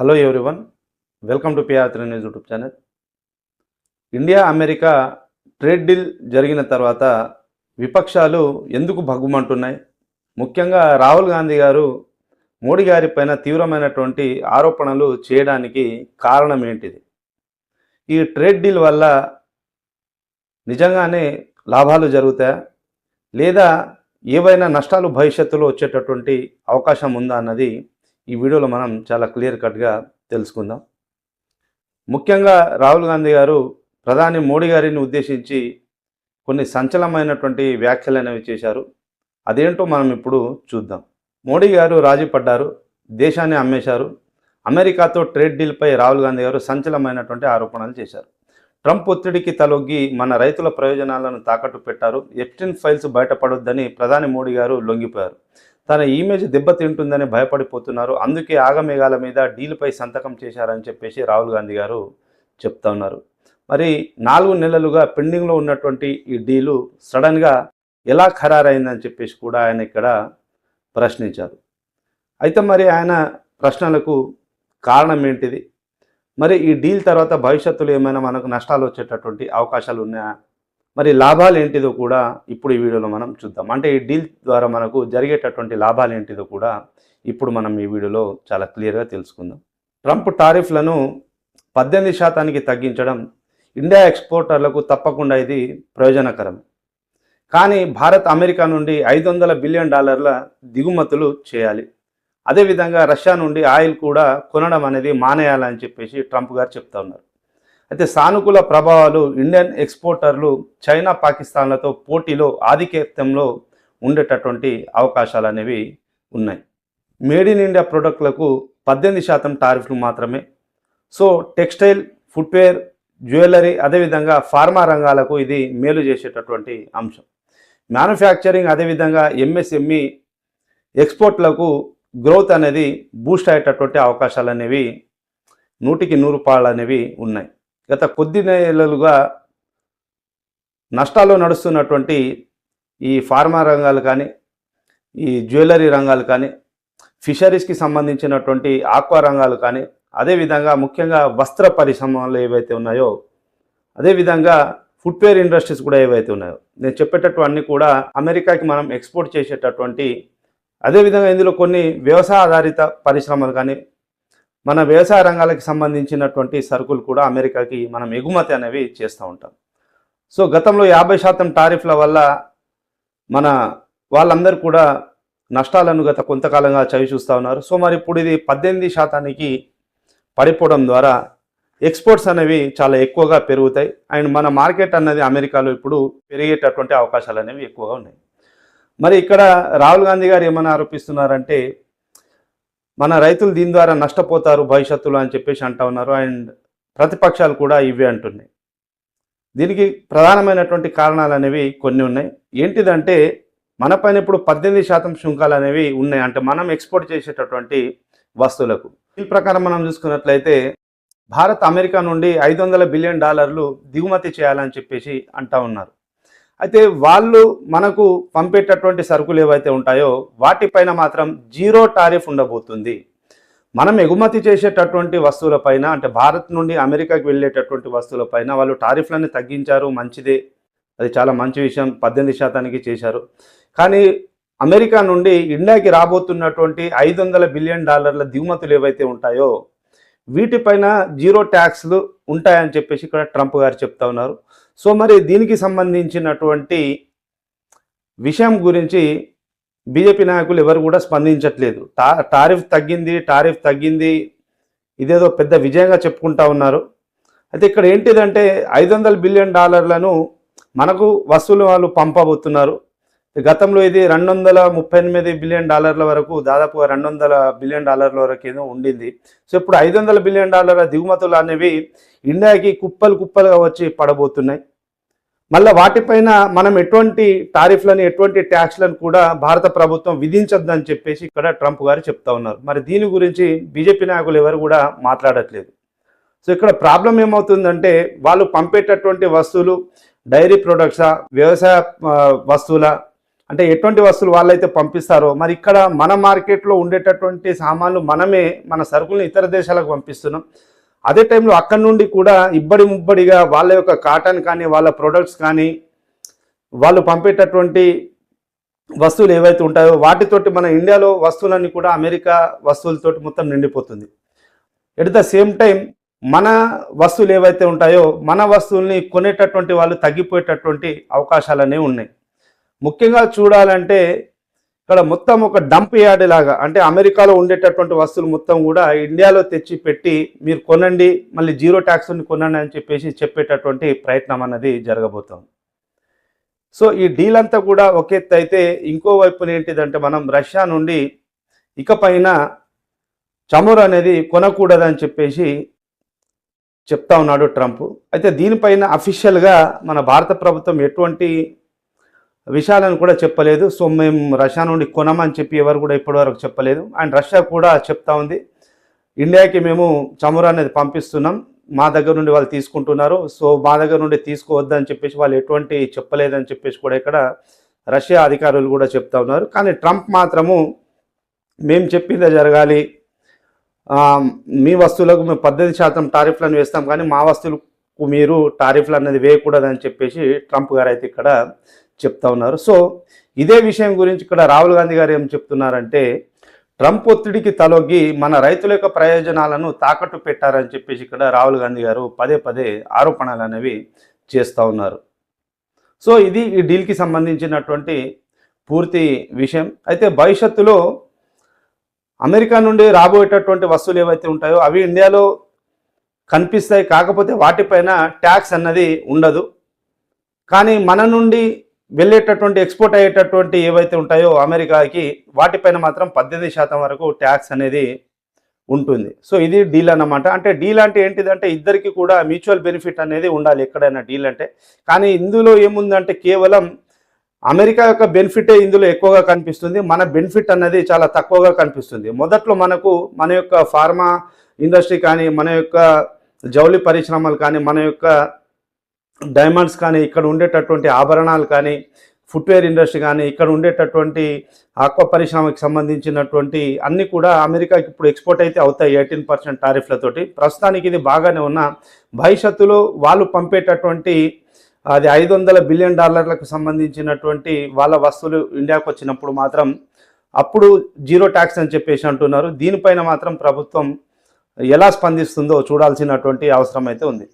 Hello everyone welcome to PR three news YouTube channel India America trade deal జరిగిన తర్వాత విపక్షాలు ఎందుకు భగ్గుమంటున్నాయి? ముఖ్యంగా రాహుల్ గాంధీ గారు మోడీ గారి పైన తీవ్రమైనటువంటి ఆరోపణలు చేయడానికి కారణం ఏంటిది? ఈ ట్రేడ్ డీల్ వల్ల నిజంగానే లాభాలు జరుగుతాయా? లేదా ఏవైనా నష్టాలు భవిష్యత్తులో వచ్చేటటువంటి అవకాశం ఉందా అన్నది ఈ వీడియోలో మనం చాలా క్లియర్ కట్గా తెలుసుకుందాం. ముఖ్యంగా రాహుల్ గాంధీ గారు ప్రధాని మోడీ గారిని ఉద్దేశించి కొన్ని సంచలనమైనటువంటి వ్యాఖ్యలు అనేవి చేశారు. అదేంటో మనం ఇప్పుడు చూద్దాం. మోడీ గారు రాజీ పడ్డారు దేశాన్ని అమ్మేశారు. అమెరికాతో ట్రేడ్ డీల్పై రాహుల్ గాంధీ గారు సంచలనమైనటువంటి ఆరోపణలు చేశారు. ట్రంప్ ఒత్తిడికి తలొగ్గి మన రైతుల ప్రయోజనాలను తాకట్టు పెట్టారు. ఎప్టిన్ ఫైల్స్ బయటపడొద్దని ప్రధాని మోడీ గారు లొంగిపోయారు. తన ఇమేజ్ దెబ్బతింటుందని భయపడిపోతున్నారు. అందుకే ఆగమేఘాల మీద డీల్పై సంతకం చేశారని చెప్పేసి రాహుల్ గాంధీ గారు చెప్తా ఉన్నారు. మరి నాలుగు నెలలుగా పెండింగ్లో ఉన్నటువంటి ఈ డీలు సడన్గా ఎలా ఖరారైందని చెప్పేసి కూడా ఆయన ఇక్కడ ప్రశ్నించారు. అయితే మరి ఆయన ప్రశ్నలకు కారణం ఏంటిది? మరి ఈ డీల్ తర్వాత భవిష్యత్తులో ఏమైనా మనకు నష్టాలు వచ్చేటటువంటి అవకాశాలు ఉన్నాయా? మరి లాభాలు ఏంటిదో కూడా ఇప్పుడు ఈ వీడియోలో మనం చూద్దాం. అంటే ఈ డీల్ ద్వారా మనకు జరిగేటటువంటి లాభాలు ఏంటిదో కూడా ఇప్పుడు మనం ఈ వీడియోలో చాలా క్లియర్గా తెలుసుకుందాం. ట్రంప్ టారిఫ్లను పద్దెనిమిది శాతానికి తగ్గించడం ఇండియా ఎక్స్పోర్టర్లకు తప్పకుండా ఇది ప్రయోజనకరం. కానీ భారత్ అమెరికా నుండి ఐదు వందల బిలియన్ డాలర్ల దిగుమతులు చేయాలి. అదేవిధంగా రష్యా నుండి ఆయిల్ కూడా కొనడం అనేది మానేయాలని చెప్పేసి ట్రంప్ గారు చెప్తా ఉన్నారు. అయితే సానుకూల ప్రభావాలు ఇండియన్ ఎక్స్పోర్టర్లు చైనా పాకిస్తాన్లతో పోటీలో ఆధిక్యత్యంలో ఉండేటటువంటి అవకాశాలు అనేవి ఉన్నాయి. మేడ్ ఇన్ ఇండియా ప్రోడక్ట్లకు పద్దెనిమిది శాతం టారిఫ్లు మాత్రమే. సో టెక్స్టైల్ ఫుట్వేర్ జ్యువెలరీ అదేవిధంగా ఫార్మా రంగాలకు ఇది మేలు చేసేటటువంటి అంశం. మ్యానుఫ్యాక్చరింగ్ అదేవిధంగా ఎంఎస్ఎంఈ ఎక్స్పోర్ట్లకు గ్రోత్ అనేది బూస్ట్ అయ్యేటటువంటి అవకాశాలు అనేవి నూటికి నూరు పాళ్ళు అనేవి ఉన్నాయి. గత కొద్ది నెలలుగా నష్టాల్లో నడుస్తున్నటువంటి ఈ ఫార్మా రంగాలు కానీ ఈ జ్యువెలరీ రంగాలు కానీ ఫిషరీస్కి సంబంధించినటువంటి ఆక్వా రంగాలు కానీ అదేవిధంగా ముఖ్యంగా వస్త్ర పరిశ్రమలు ఏవైతే ఉన్నాయో అదేవిధంగా ఫుట్వేర్ ఇండస్ట్రీస్ కూడా ఏవైతే ఉన్నాయో నేను చెప్పేటట్టు అన్నీ కూడా అమెరికాకి మనం ఎక్స్పోర్ట్ చేసేటటువంటి అదేవిధంగా ఇందులో కొన్ని వ్యవసాయ ఆధారిత పరిశ్రమలు కానీ మన వ్యవసాయ రంగాలకు సంబంధించినటువంటి సరుకులు కూడా అమెరికాకి మనం ఎగుమతి అనేవి చేస్తూ ఉంటాం. సో గతంలో యాభై శాతం టారిఫ్ల వల్ల మన వాళ్ళందరూ కూడా నష్టాలను గత కొంతకాలంగా చవి చూస్తూ ఉన్నారు. సో మరి ఇప్పుడు ఇది పద్దెనిమిది శాతానికి పడిపోవడం ద్వారా ఎక్స్పోర్ట్స్ అనేవి చాలా ఎక్కువగా పెరుగుతాయి. అండ్ మన మార్కెట్ అన్నది అమెరికాలో ఇప్పుడు పెరిగేటటువంటి అవకాశాలు అనేవి ఎక్కువగా ఉన్నాయి. మరి ఇక్కడ రాహుల్ గాంధీ గారు ఏమైనా ఆరోపిస్తున్నారంటే మన రైతులు దీని ద్వారా నష్టపోతారు భవిష్యత్తులో అని చెప్పేసి అంటా ఉన్నారు. అండ్ ప్రతిపక్షాలు కూడా ఇవే అంటున్నాయి. దీనికి ప్రధానమైనటువంటి కారణాలు అనేవి కొన్ని ఉన్నాయి. ఏంటిదంటే మన పైన ఇప్పుడు పద్దెనిమిది శాతం సుంకాలు అనేవి ఉన్నాయి. అంటే మనం ఎక్స్పోర్ట్ చేసేటటువంటి వస్తువులకు. ఈ ప్రకారం మనం చూసుకున్నట్లయితే భారత్ అమెరికా నుండి ఐదు వందల బిలియన్ డాలర్లు దిగుమతి చేయాలని చెప్పేసి అంటా ఉన్నారు. అయితే వాళ్ళు మనకు పంపేటటువంటి సరుకులు ఏవైతే ఉంటాయో వాటిపైన మాత్రం జీరో టారిఫ్ ఉండబోతుంది. మనం ఎగుమతి చేసేటటువంటి వస్తువులపైన అంటే భారత్ నుండి అమెరికాకి వెళ్ళేటటువంటి వస్తువులపైన వాళ్ళు టారిఫ్లని తగ్గించారు మంచిదే. అది చాలా మంచి విషయం పద్దెనిమిది శాతానికి చేశారు. కానీ అమెరికా నుండి ఇండియాకి రాబోతున్నటువంటి ఐదు వందల బిలియన్ డాలర్ల దిగుమతులు ఏవైతే ఉంటాయో వీటిపైన జీరో ట్యాక్స్లు ఉంటాయని చెప్పేసి ఇక్కడ ట్రంప్ గారు చెప్తా ఉన్నారు. సో మరి దీనికి సంబంధించినటువంటి విషయం గురించి బీజేపీ నాయకులు ఎవరు కూడా స్పందించట్లేదు. టా టారిఫ్ తగ్గింది టారిఫ్ తగ్గింది ఇదేదో పెద్ద విజయంగా చెప్పుకుంటా ఉన్నారు. అయితే ఇక్కడ ఏంటిదంటే ఐదు వందల బిలియన్ డాలర్లను మనకు వసూలు వాళ్ళు పంపబోతున్నారు. గతంలో ఇది రెండు వందల ముప్పై ఎనిమిది బిలియన్ డాలర్ల వరకు దాదాపుగా రెండు వందల బిలియన్ డాలర్ల వరకు ఏదో ఉండింది. సో ఇప్పుడు ఐదు వందల బిలియన్ డాలర్ల దిగుమతులు అనేవి ఇండియాకి కుప్పలు కుప్పలుగా వచ్చి పడబోతున్నాయి. మళ్ళీ వాటిపైన మనం ఎటువంటి టారిఫ్లను ఎటువంటి ట్యాక్స్లను కూడా భారత ప్రభుత్వం విధించొద్దని చెప్పేసి ఇక్కడ ట్రంప్ గారు చెప్తా ఉన్నారు. మరి దీని గురించి బీజేపీ నాయకులు ఎవరు కూడా మాట్లాడట్లేదు. సో ఇక్కడ ప్రాబ్లం ఏమవుతుందంటే వాళ్ళు పంపేటటువంటి వస్తువులు డైరీ ప్రొడక్ట్సా వ్యవసాయ వస్తువుల అంటే ఎటువంటి వస్తువులు వాళ్ళైతే పంపిస్తారో మరి ఇక్కడ మన మార్కెట్లో ఉండేటటువంటి సామాన్లు మనమే మన సరుకులను ఇతర దేశాలకు పంపిస్తున్నాం. అదే టైంలో అక్కడి నుండి కూడా ఇబ్బడి ముబ్బడిగా వాళ్ళ యొక్క కాటన్ కానీ వాళ్ళ ప్రొడక్ట్స్ కానీ వాళ్ళు పంపేటటువంటి వస్తువులు ఏవైతే ఉంటాయో వాటితోటి మన ఇండియాలో వస్తువులన్నీ కూడా అమెరికా వస్తువులతోటి మొత్తం నిండిపోతుంది. ఎట్ ద సేమ్ టైం మన వస్తువులు ఏవైతే ఉంటాయో మన వస్తువుల్ని కొనేటటువంటి వాళ్ళు తగ్గిపోయేటటువంటి అవకాశాలు ఉన్నాయి. ముఖ్యంగా చూడాలంటే ఇక్కడ మొత్తం ఒక డంప్ యార్డ్ లాగా అంటే అమెరికాలో ఉండేటటువంటి వస్తువులు మొత్తం కూడా ఇండియాలో తెచ్చి పెట్టి మీరు కొనండి మళ్ళీ జీరో ట్యాక్స్ కొనండి అని చెప్పేసి చెప్పేటటువంటి ప్రయత్నం అన్నది జరగబోతాం సో ఈ డీల్ అంతా కూడా ఒక ఎత్తు అయితే ఇంకో వైపున ఏంటిదంటే మనం రష్యా నుండి ఇకపైన చమురు అనేది కొనకూడదని చెప్పేసి చెప్తా ఉన్నాడు ట్రంప్. అయితే దీనిపైన అఫీషియల్గా మన భారత ప్రభుత్వం ఎటువంటి విషయాలను కూడా చెప్పలేదు. సో మేము రష్యా నుండి కొనమని చెప్పి ఎవరు కూడా ఇప్పటివరకు చెప్పలేదు. అండ్ రష్యా కూడా చెప్తా ఉంది. ఇండియాకి మేము చమురు అనేది పంపిస్తున్నాం. మా దగ్గర నుండి వాళ్ళు తీసుకుంటున్నారు. సో మా దగ్గర నుండి తీసుకోవద్దని చెప్పేసి వాళ్ళు ఎటువంటి చెప్పలేదని చెప్పేసి కూడా ఇక్కడ రష్యా అధికారులు కూడా చెప్తా ఉన్నారు. కానీ ట్రంప్ మాత్రము మేము చెప్పిందే జరగాలి. మీ వస్తువులకు మేము పద్దెనిమిది శాతం టారిఫ్లను వేస్తాం. కానీ మా వస్తువులకు మీరు టారిఫ్లు అనేది వేయకూడదని చెప్పేసి ట్రంప్ గారు అయితే ఇక్కడ చెప్తా ఉన్నారు. సో ఇదే విషయం గురించి ఇక్కడ రాహుల్ గాంధీ గారు ఏం చెప్తున్నారంటే ట్రంప్ ఒత్తిడికి తలొగ్గి మన రైతుల యొక్క ప్రయోజనాలను తాకట్టు పెట్టారని చెప్పేసి ఇక్కడ రాహుల్ గాంధీ గారు పదే పదే ఆరోపణలు అనేవి చేస్తూ ఉన్నారు. సో ఇది ఈ డీల్కి సంబంధించినటువంటి పూర్తి విషయం. అయితే భవిష్యత్తులో అమెరికా నుండి రాబోయేటటువంటి వస్తువులు ఏవైతే ఉంటాయో అవి ఇండియాలో కనిపిస్తాయి. కాకపోతే వాటిపైన ట్యాక్స్ అన్నది ఉండదు. కానీ మన నుండి వెళ్ళేటటువంటి ఎక్స్పోర్ట్ అయ్యేటటువంటి ఏవైతే ఉంటాయో అమెరికాకి వాటిపైన మాత్రం పద్దెనిమిది శాతం వరకు ట్యాక్స్ అనేది ఉంటుంది. సో ఇది డీల్ అన్నమాట. అంటే డీల్ అంటే ఏంటిదంటే ఇద్దరికి కూడా మ్యూచువల్ బెనిఫిట్ అనేది ఉండాలి ఎక్కడైనా డీల్ అంటే. కానీ ఇందులో ఏముందంటే కేవలం అమెరికా యొక్క బెనిఫిటే ఇందులో ఎక్కువగా కనిపిస్తుంది. మన బెనిఫిట్ అనేది చాలా తక్కువగా కనిపిస్తుంది. మొదట్లో మనకు మన యొక్క ఫార్మా ఇండస్ట్రీ కానీ మన యొక్క జౌళి పరిశ్రమలు కానీ మన యొక్క డైమండ్స్ కానీ ఇక్కడ ఉండేటటువంటి ఆభరణాలు కానీ ఫుట్వేర్ ఇండస్ట్రీ కానీ ఇక్కడ ఉండేటటువంటి ఆక్వా పరిశ్రమకి సంబంధించినటువంటి అన్నీ కూడా అమెరికాకి ఇప్పుడు ఎక్స్పోర్ట్ అయితే అవుతాయి ఎయిటీన్ పర్సెంట్ టారిఫ్లతోటి. ప్రస్తుతానికి ఇది బాగానే ఉన్న భవిష్యత్తులో వాళ్ళు పంపేటటువంటి అది ఐదు వందల బిలియన్ డాలర్లకు సంబంధించినటువంటి వాళ్ళ వస్తువులు ఇండియాకు వచ్చినప్పుడు మాత్రం అప్పుడు జీరో ట్యాక్స్ అని చెప్పేసి అంటున్నారు. దీనిపైన మాత్రం ప్రభుత్వం ఎలా స్పందిస్తుందో చూడాల్సినటువంటి అవసరం అయితే ఉంది.